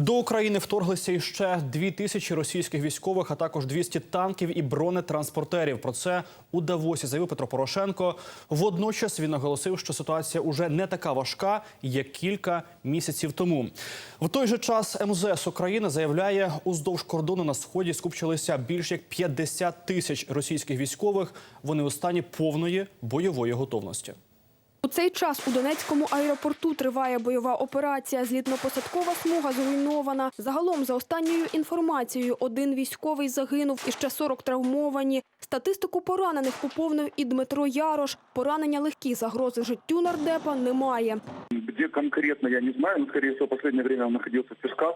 До України вторглися іще дві тисячі російських військових, а також 200 танків і бронетранспортерів. Про це у Давосі заявив Петро Порошенко. Водночас він наголосив, що ситуація уже не така важка, як кілька місяців тому. В той же час МЗС України заявляє, уздовж кордону на сході скупчилися більш як 50 тисяч російських військових. Вони у стані повної бойової готовності. У цей час у Донецькому аеропорту триває бойова операція. Злітно-посадкова смуга зруйнована. Загалом, за останньою інформацією, один військовий загинув і ще 40 травмовані. Статистику поранених поповнив і Дмитро Ярош. Поранення легкі, загрози життю нардепа немає. Где конкретно, я не знаю, скорее всего, в последнее время он находился в Песках.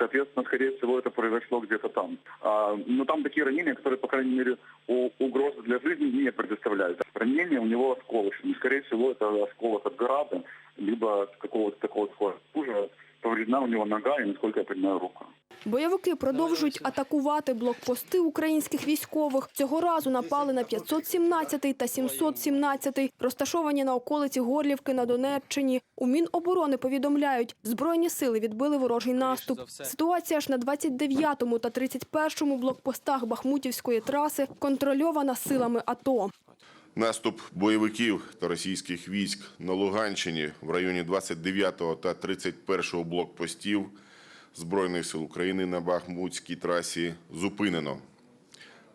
Соответственно, скорее всего, это произошло где-то там. А, но там такие ранения, которые, по крайней мере, у, угрозы для жизни не предоставляют. Ранение у него осколочное. Скорее всего, это осколок от града, либо какого-то такого схожего оружия. Повреждена у него нога и, насколько я понимаю, рука. Бойовики продовжують атакувати блокпости українських військових. Цього разу напали на 517 та 717, розташовані на околиці Горлівки на Донеччині. У Міноборони повідомляють, збройні сили відбили ворожий наступ. Ситуація ж на 29-му та 31-му блокпостах Бахмутівської траси контрольована силами АТО. Наступ бойовиків та російських військ на Луганщині в районі 29 та 31 блокпостів Збройних сил України на Бахмутській трасі зупинено.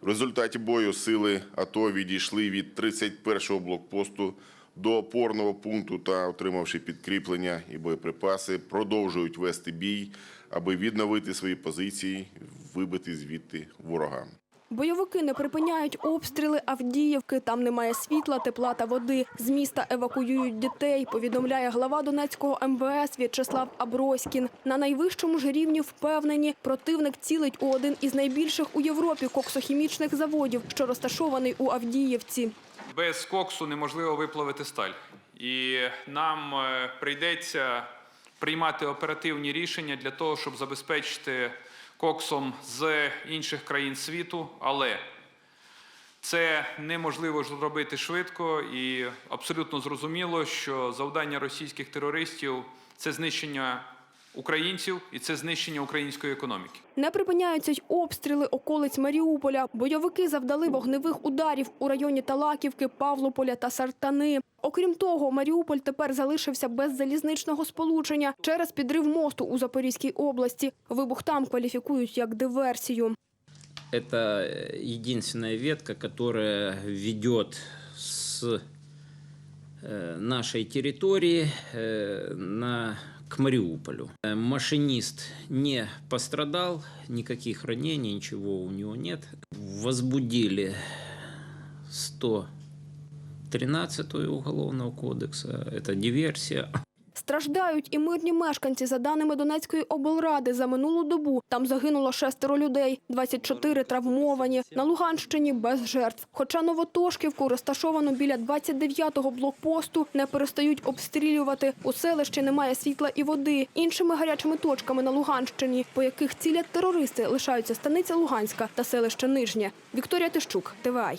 В результаті бою сили АТО відійшли від 31-го блокпосту до опорного пункту та, отримавши підкріплення і боєприпаси, продовжують вести бій, аби відновити свої позиції, вибити звідти ворога. Бойовики не припиняють обстріли Авдіївки. Там немає світла, тепла та води. З міста евакуюють дітей, повідомляє глава Донецького МВС В'ячеслав Аброськін. На найвищому ж рівні впевнені, противник цілить у один із найбільших у Європі коксохімічних заводів, що розташований у Авдіївці. Без коксу неможливо виплавити сталь. І нам е, прийдеться приймати оперативні рішення для того, щоб забезпечити коксом з інших країн світу, але це неможливо зробити швидко і абсолютно зрозуміло, що завдання російських терористів це знищення українців і це знищення української економіки. Не припиняються й обстріли околиць Маріуполя. Бойовики завдали вогневих ударів у районі Талаківки, Павлополя та Сартани. Окрім того, Маріуполь тепер залишився без залізничного сполучення через підрив мосту у Запорізькій області. Вибух там кваліфікують як диверсію. Это э, единственная ветка, которая ведет с э, нашей территории э, на, к Мариуполю. Э, Машинист не пострадал, никаких ранений, ничего у него нет. Возбудили 113 уголовного кодекса, это диверсия. Страждають і мирні мешканці. За даними Донецької облради, за минулу добу там загинуло шестеро людей, 24 травмовані. На Луганщині без жертв. Хоча Новотошківку, розташовану біля 29-го блокпосту, не перестають обстрілювати. У селищі немає світла і води. Іншими гарячими точками на Луганщині, по яких цілять терористи, лишаються станиця Луганська та селище Нижнє. Вікторія Тищук, ТВАЙ.